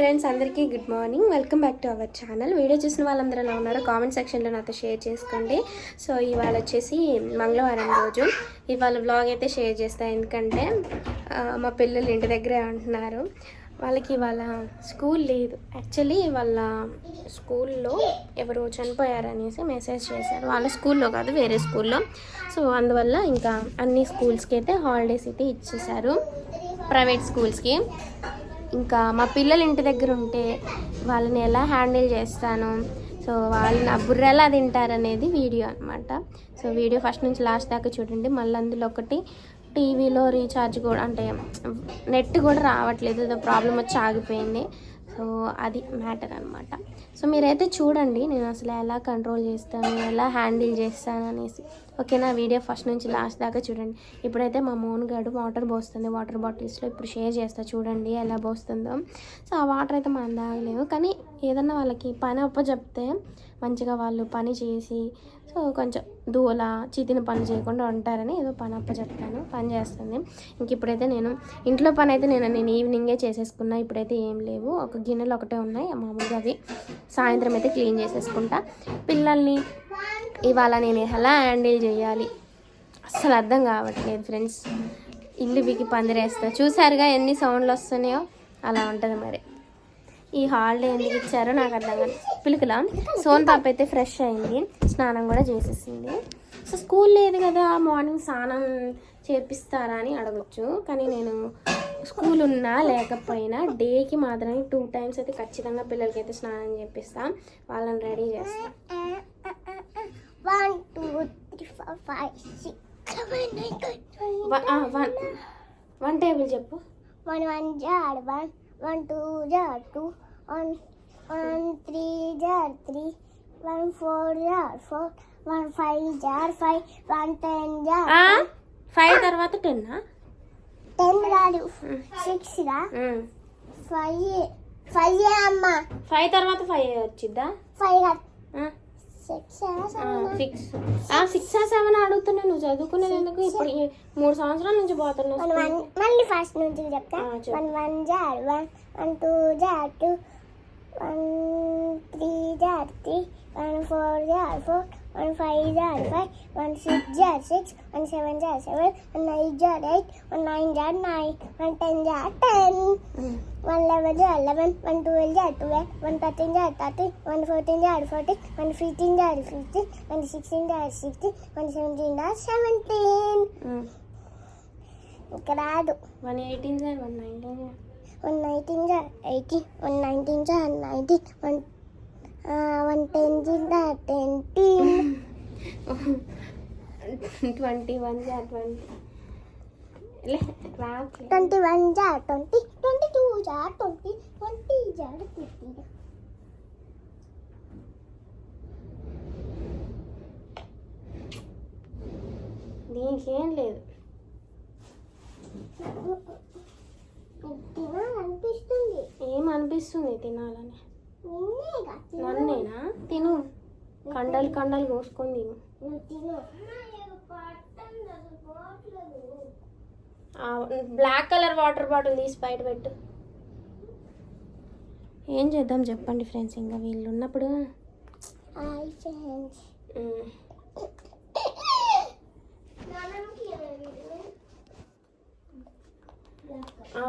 Friends అందరికీ good morning. Welcome back to our channel. Video చూసిన వాళ్ళందరూ ఎలా ఉన్నారో కామెంట్ సెక్షన్లో నాతో షేర్ చేసుకోండి. సో ఇవాళ వచ్చేసి మంగళవారం రోజు. ఇవాళ వ్లాగ్ అయితే షేర్ చేస్తాను ఎందుకంటే మా పిల్లలు ఇంటి దగ్గరే ఉంటున్నారు. వాళ్ళకి ఇవాళ స్కూల్ లేదు యాక్చువల్లీ వాళ్ళ స్కూల్లో ఎవరు చనిపోయారనేసి మెసేజ్ చేశారు. వాళ్ళ స్కూల్లో కాదు వేరే స్కూల్లో. సో అందువల్ల ఇంకా అన్ని స్కూల్స్కి అయితే హాలిడేస్ అయితే ఇచ్చేశారు. ప్రైవేట్ స్కూల్స్కి ఇంకా మా పిల్లలు ఇంటి దగ్గర ఉంటే వాళ్ళని ఎలా హ్యాండిల్ చేస్తాను? సో వాళ్ళు నా బుర్ర ఎలా తింటారనేది వీడియో అనమాట సో వీడియో ఫస్ట్ నుంచి లాస్ట్ దాకా చూడండి. మళ్ళీ అందులో ఒకటి టీవీలో రీఛార్జ్ కూడా అంటే నెట్ కూడా రావట్లేదు. ఏదో ప్రాబ్లం వచ్చి ఆగిపోయింది. సో అది మ్యాటర్ అనమాట సో మీరైతే చూడండి నేను అసలు ఎలా కంట్రోల్ చేస్తాను ఎలా హ్యాండిల్ చేస్తాను అనేసి. ఓకేనా? వీడియో ఫస్ట్ నుంచి లాస్ట్ దాకా చూడండి. ఇప్పుడైతే మా మోన్ గారు వాటర్ పోస్తుంది. వాటర్ బాటిల్స్లో ఇప్పుడు షేర్ చేస్తా. చూడండి ఎలా పోస్తుందో. సో ఆ వాటర్ అయితే మనం తాగలేము. కానీ ఏదన్నా వాళ్ళకి పని అప్ప చెప్తే మంచిగా వాళ్ళు పని చేసి సో కొంచెం దూల చితిన పని చేయకుండా ఉంటారని ఏదో పని అప్ప చెప్తాను. పని చేస్తుంది. ఇంక ఇప్పుడైతే నేను ఇంట్లో పని అయితే నేను నేను ఈవినింగే చేసేసుకున్నా. ఇప్పుడైతే ఏం లేవు. ఒక గిన్నెలు ఒకటే ఉన్నాయి. మామూలుగా అవి సాయంత్రం అయితే క్లీన్ చేసేసుకుంటా. పిల్లల్ని ఇవాళ నేను ఎలా హ్యాండిల్ చేయాలి? అస్సలు అర్థం కావట్లేదు ఫ్రెండ్స్. ఇల్లు బిగి పందిరేస్తా. చూసారుగా ఎన్ని సౌండ్లు వస్తున్నాయో? అలా ఉంటుంది మరి. ఈ హాలిడే ఎందుకు ఇచ్చారో నాకు అర్థం కాదు. పిలుకులా? సోన్ పాప అయితే ఫ్రెష్ అయింది. స్నానం కూడా చేసేసింది. సో స్కూల్ లేదు కదా మార్నింగ్ స్నానం చేపిస్తారా అని అడగచ్చు. కానీ నేను స్కూల్ ఉన్నా లేకపోయినా డేకి మాత్రమే టూ టైమ్స్ అయితే ఖచ్చితంగా పిల్లలకి అయితే స్నానం చేపిస్తా. వాళ్ళని రెడీ చేస్తాను One, two, three, four, five, six, seven, eight, nine, ten. వ- ఆ, వన్ వన్ టేబుల్ చెప్పు One, one jar, one, one, two jar, two, one, one, three jar, three, one, four jar, four, one, five jar, five, one, ten jar, five తర్వాత టెన్నా ten రాదు six రా five five అమ్మా five తర్వాత five వచ్చిద్దా five six six seven అడుగుతున్నా నువ్వు చదువుకునేది ఎందుకు? ఇప్పుడు మూడు సంవత్సరాల నుంచి పోతున్నావు. మళ్ళీ ఫస్ట్ నుంచి చెప్తా. One one jar one one two jar two one three jar three one four jar four. One five jar five one six jar six one seven jar seven one eight jar eight one nine jar nine one ten jar ten one eleven jar eleven one twelve jar twelve one thirteen jar thirteen one fourteen jar fourteen one fifteen jar fifteen one sixteen jar sixteen one seventeen jar seventeen ఇక్కడ రాదు one eighteen sir one nineteen one nineteen jar eighteen one nineteen jar nineteen one one ten jar టెన్టీన్ twenty one sir twenty. Twenty one jar twenty twenty two jar twenty twenty jar twenty దీనికి ఏం లేదు. అనిపిస్తుంది ఏం అనిపిస్తుంది తినాలని? నన్నేనా? తిను. కండలు కండలు కోసుకొని తిను. బ్లాక్ కలర్ వాటర్ బాటిల్ తీసి బయట పెట్టు. ఏం చేద్దాం చెప్పండి ఫ్రెండ్స్ ఇంకా వీళ్ళు ఉన్నప్పుడు.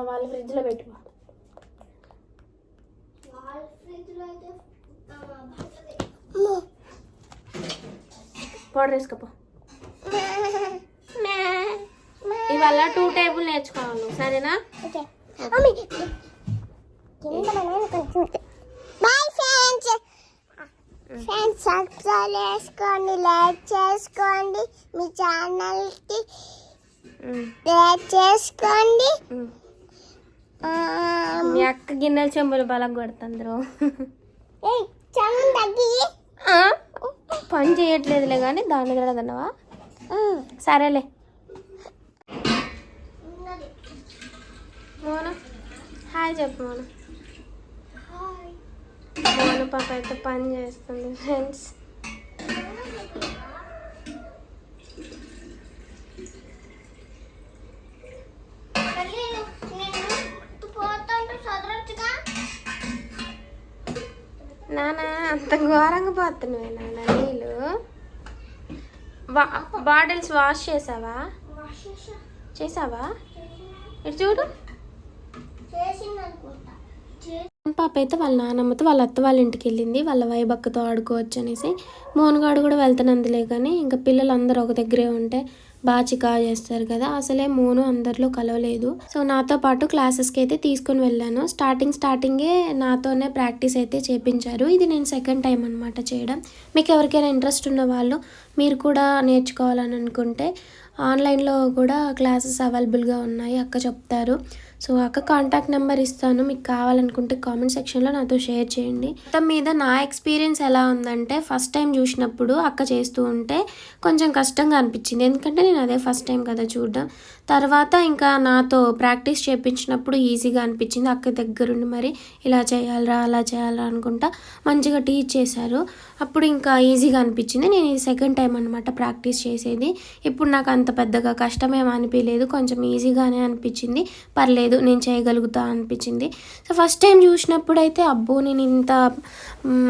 వాళ్ళ ఫ్రిడ్జ్లో పెట్టుకో. పౌడర్ వేసుకోపో. ఇవాళ టూ టేబుల్ నేర్చుకోవాలి సరేనా? ఓకే. మమ్మీ. కింద మనం కొంచెం బాయ్ ఫ్రెండ్స్. ఫ్రెండ్స్ సబ్స్క్రైబ్ చేసుకోండి లైక్ చేసుకోండి మీ ఛానల్కి లైక్ చేసుకోండి. మ్. అక్క గిన్నెల చెంబులు బలం ఆ? పని చేయట్లేదులే కానీ దాన్ని తిన్నావా? సరేలే. మోన హాయ్ చెప్పు మోన. మోన పాప అయితే పని చేస్తుంది ఫ్రెండ్స్. నానా అంత ఘోరంగా పోతున్నావే నాన్న నీళ్ళు. బాటిల్స్ వాష్ చేసావా? చేసావా? ఇటు చూడు. పాప అయితే వాళ్ళ నాన్నమ్మతో వాళ్ళ అత్త వాళ్ళ ఇంటికి వెళ్ళింది వాళ్ళ వైబక్కతో ఆడుకోవచ్చు అనేసి. మోనగాడు కూడా వెళ్తున్నందులే కానీ ఇంకా పిల్లలు అందరూ ఒక దగ్గరే ఉంటే బాగా చికా చేస్తారు కదా అసలే మోను అందరిలో కలవలేదు. సో నాతో పాటు క్లాసెస్కి అయితే తీసుకొని వెళ్ళాను. స్టార్టింగ్ స్టార్టింగే నాతోనే ప్రాక్టీస్ అయితే చేపించారు. ఇది నేను సెకండ్ టైం అనమాట చేయడం. మీకు ఎవరికైనా ఇంట్రెస్ట్ ఉన్న వాళ్ళు మీరు కూడా నేర్చుకోవాలని అనుకుంటే ఆన్లైన్లో కూడా క్లాసెస్ అవైలబుల్గా ఉన్నాయి అక్క చెప్తారు. సో అక్క కాంటాక్ట్ నెంబర్ ఇస్తాను. మీకు కావాలనుకుంటే కామెంట్ సెక్షన్లో నాతో షేర్ చేయండి. మొత్తం మీద నా ఎక్స్పీరియన్స్ ఎలా ఉందంటే ఫస్ట్ టైం చూసినప్పుడు అక్క చేస్తూ ఉంటే కొంచెం కష్టంగా అనిపించింది. ఎందుకంటే నేను అదే ఫస్ట్ టైం కదా చూడడం. తర్వాత ఇంకా నాతో ప్రాక్టీస్ చేయించినప్పుడు ఈజీగా అనిపించింది. అక్క దగ్గరుండి మరి ఇలా చేయాలరా అలా చేయాలరా అనుకుంటా మంచిగా టీచ్ చేశారు. అప్పుడు ఇంకా ఈజీగా అనిపించింది. నేను ఇది సెకండ్ టైం అనమాట ప్రాక్టీస్ చేసేది. ఇప్పుడు నాకు అంత పెద్దగా కష్టమేం అనిపించలేదు కొంచెం ఈజీగానే అనిపించింది. పర్లేదు నేను చేయగలుగుతా అనిపించింది. సో ఫస్ట్ టైం చూసినప్పుడు అయితే అబ్బో నేను ఇంత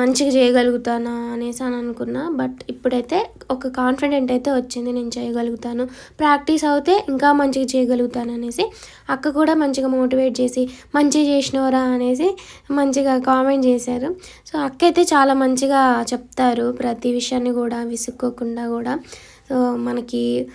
మంచిగా చేయగలుగుతానా అనేసి అని అనుకున్నా. బట్ ఇప్పుడైతే ఒక కాన్ఫిడెంట్ అయితే వచ్చింది. నేను చేయగలుగుతాను ప్రాక్టీస్ అవుతే ఇంకా మంచిగా చేయగలుగుతాను అనేసి అక్క కూడా మంచిగా మోటివేట్ చేసి మంచిగా చేసినవరా అనేసి మంచిగా కామెంట్ చేశారు. సో అక్క అయితే చాలా మంచిగా చెప్తారు ప్రతి విషయాన్ని కూడా విసుక్కోకుండా కూడా. సో మనకి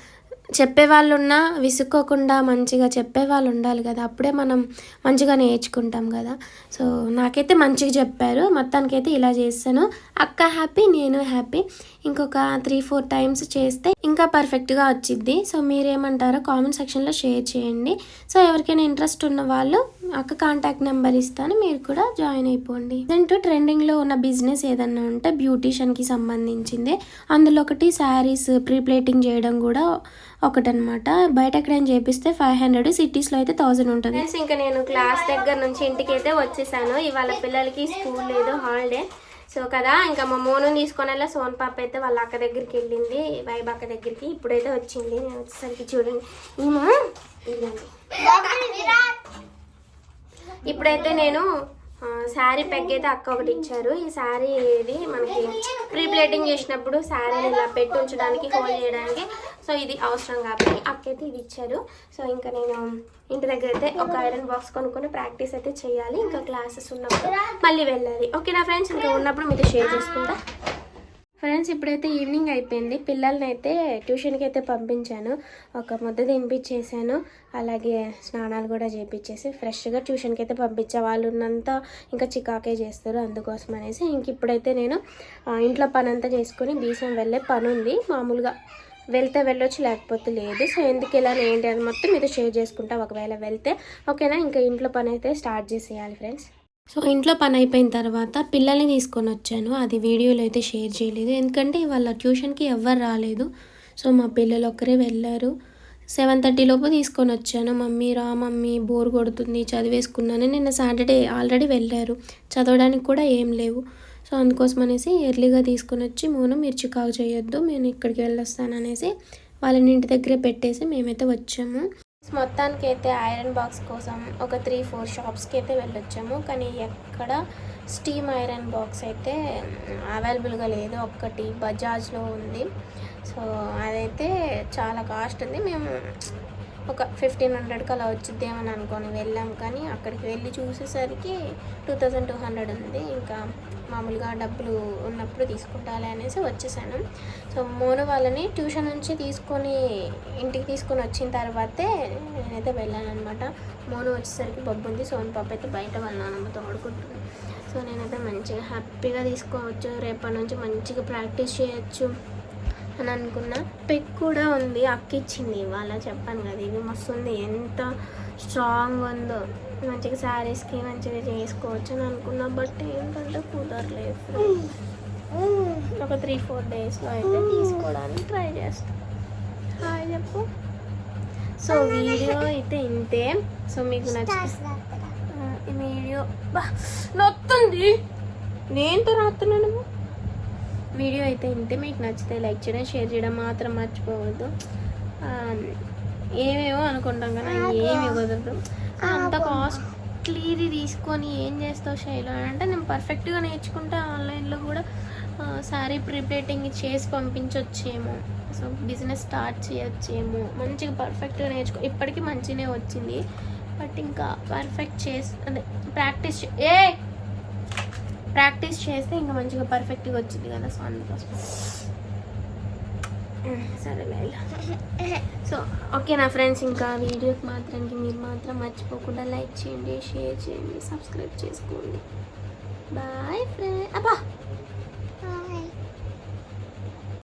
చెప్పేవాళ్ళు ఉన్నా విసుక్కోకుండా మంచిగా చెప్పేవాళ్ళు ఉండాలి కదా. అప్పుడే మనం మంచిగా నేర్చుకుంటాం కదా. సో నాకైతే మంచిగా చెప్పారు. మొత్తానికైతే ఇలా చేస్తాను. అక్క హ్యాపీ నేను హ్యాపీ. ఇంకొక త్రీ ఫోర్ టైమ్స్ చేస్తే ఇంకా పర్ఫెక్ట్గా వచ్చిద్ది. సో మీరేమంటారో కామెంట్ సెక్షన్లో షేర్ చేయండి. సో ఎవరికైనా ఇంట్రెస్ట్ ఉన్న వాళ్ళు అక్క కాంటాక్ట్ నెంబర్ ఇస్తాను. మీరు కూడా జాయిన్ అయిపోండి. ప్రజెంట్ ట్రెండింగ్లో ఉన్న బిజినెస్ ఏదన్నా ఉంటే బ్యూటీషియన్కి సంబంధించింది. అందులో ఒకటి శారీస్ ప్రీప్లేటింగ్ చేయడం కూడా ఒకటనమాట బయట ఎక్కడైనా చేపిస్తే ఫైవ్ హండ్రెడ్ సిటీస్లో అయితే థౌజండ్ ఉంటుంది. ఇంకా నేను క్లాస్ దగ్గర నుంచి ఇంటికి అయితే వచ్చేసాను. ఇవాళ పిల్లలకి స్కూల్ లేదు హాలిడే సో కదా ఇంకా మా మోను తీసుకొని వెళ్ళా. సోన్ పాప అయితే వాళ్ళ అక్క దగ్గరికి వెళ్ళింది వైబ్ అక్క దగ్గరికి. ఇప్పుడైతే వచ్చింది. నేను వచ్చేసరికి చూడండి. ఈమె ఇప్పుడైతే నేను శారీ పెగ్ అయితే అక్క ఒకటి ఇచ్చారు. ఈ శారీ ఇది మనకి ప్రీ ప్లేటింగ్ చేసినప్పుడు శారీని ఇలా పెట్టి ఉంచడానికి హోల్డ్ చేయడానికి. సో ఇది అవసరం కాబట్టి అక్కైతే ఇది ఇచ్చారు. సో ఇంకా నేను ఇంటి దగ్గర అయితే ఒక ఐరన్ బాక్స్ కొనుక్కొని ప్రాక్టీస్ అయితే చేయాలి. ఇంకా క్లాసెస్ ఉన్నప్పుడు మళ్ళీ వెళ్ళాలి. ఓకే నా ఫ్రెండ్స్? ఇంకా ఉన్నప్పుడు మీతో షేర్ చేసుకుంటా. ఫ్రెండ్స్ ఇప్పుడైతే ఈవినింగ్ అయిపోయింది. పిల్లల్ని అయితే ట్యూషన్కి అయితే పంపించాను. ఒక ముద్ద తినిపించేసాను అలాగే స్నానాలు కూడా చేపించేసి ఫ్రెష్గా ట్యూషన్కి అయితే పంపించా. వాళ్ళు ఉన్నంత ఇంకా చికాకే చేస్తారు. అందుకోసం అనేసి ఇంక ఇప్పుడైతే నేను ఇంట్లో పని అంతా చేసుకొని బీసం వెళ్ళే పని ఉంది మామూలుగా వెళ్తే వెళ్ళొచ్చు లేకపోతే లేదు. సో ఎందుకు ఇలా ఏంటి అని మొత్తం మీతో షేర్ చేసుకుంటా. ఒకవేళ వెళ్తే ఓకేనా? ఇంకా ఇంట్లో పని అయితే స్టార్ట్ చేసేయాలి ఫ్రెండ్స్. సో ఇంట్లో పని అయిపోయిన తర్వాత పిల్లల్ని తీసుకొని వచ్చాను. అది వీడియోలో అయితే షేర్ చేయలేదు. ఎందుకంటే వాళ్ళ ట్యూషన్కి ఎవ్వరు రాలేదు. సో మా పిల్లలు ఒక్కరే వెళ్ళారు. సెవెన్ థర్టీ లోపు తీసుకొని వచ్చాను. మమ్మీ రా మమ్మీ బోర్ కొడుతుంది చదివేసుకున్నాను. నిన్న సాటర్డే ఆల్రెడీ వెళ్ళారు. చదవడానికి కూడా ఏం లేవు. సో అందుకోసం అనేసి ఎర్లీగా తీసుకొని వచ్చి మూను మీరు చికాకు చేయొద్దు. నేను ఇక్కడికి వెళ్ళొస్తాను అనేసి వాళ్ళని ఇంటి దగ్గరే పెట్టేసి మేమైతే వచ్చాము. మొత్తానికి అయితే ఐరన్ బాక్స్ కోసం ఒక త్రీ ఫోర్ షాప్స్కి అయితే వెళ్ళొచ్చాము. కానీ ఎక్కడ స్టీమ్ ఐరన్ బాక్స్ అయితే అవైలబుల్గా లేదు. ఒక్కటి బజాజ్లో ఉంది. సో అదైతే చాలా కాస్ట్ ఉంది. మేము ఒక ఫిఫ్టీన్ హండ్రెడ్కి అలా వచ్చిద్దేమని అనుకొని వెళ్ళాం. కానీ అక్కడికి వెళ్ళి చూసేసరికి టూ థౌజండ్ టూ హండ్రెడ్ ఉంది. ఇంకా మామూలుగా డబ్బులు ఉన్నప్పుడు తీసుకుంటాలే అనేసి వచ్చేసాను. సో మోను వాళ్ళని ట్యూషన్ నుంచి తీసుకొని ఇంటికి తీసుకొని వచ్చిన తర్వాతే నేనైతే వెళ్ళాను అనమాట మోను వచ్చేసరికి బొబ్బు ఉంది. సోన్ పాప అయితే బయట వాళ్ళ నాన్నమ్మతో ఆడుకుంటుంది సో నేనైతే మంచిగా హ్యాపీగా తీసుకోవచ్చు. రేపటి నుంచి మంచిగా ప్రాక్టీస్ చేయొచ్చు. అని అనుకున్నా. పెక్ కూడా ఉంది అక్క ఇచ్చింది. ఇవాళ చెప్పాను కదా ఇది మస్తు ఉంది ఎంత స్ట్రాంగ్ ఉందో. మంచిగా శారీస్కి మంచిగా చేసుకోవచ్చు అని అనుకున్నా. బట్ ఏంటంటే కుదరలేదు ఒక త్రీ ఫోర్ డేస్లో అయితే తీసుకోవడానికి ట్రై చేస్తాను హాయ్ చెప్పు. సో వీడియో అయితే ఇంతే. సో మీకు నచ్చింది వీడియో నొత్తుంది. నేనుతో రాస్తున్నాను వీడియో అయితే ఇంతే. మీకు నచ్చితే లైక్ చేయడం షేర్ చేయడం మాత్రం మర్చిపోవద్దు. ఏమేమో అనుకుంటాం కదా ఏమి కుదరదు అంత కాస్ట్ వీక్లీది తీసుకొని ఏం చేస్తావు శైలు? అని అంటే నేను పర్ఫెక్ట్గా నేర్చుకుంటే ఆన్లైన్లో కూడా. శారీ ప్రిపేటింగ్ చేసి పంపించవచ్చేమో సో బిజినెస్ స్టార్ట్ చేయొచ్చేమో. మంచిగా పర్ఫెక్ట్గా నేర్చుకో ఇప్పటికీ మంచిగానే వచ్చింది. బట్ ఇంకా పర్ఫెక్ట్ చేసి అదే ప్రాక్టీస్ ఏ! ప్రాక్టీస్ చేస్తే ఇంకా మంచిగా పర్ఫెక్ట్గా వచ్చింది కదా సో అందుకోసం సరే సో ఓకే నా ఫ్రెండ్స్ ఇంకా వీడియోకి మాత్రానికి మీరు మాత్రం మర్చిపోకుండా లైక్ చేయండి షేర్ చేయండి సబ్స్క్రైబ్ చేసుకోండి. బాయ్ ఫ్రెండ్ అబ్బా!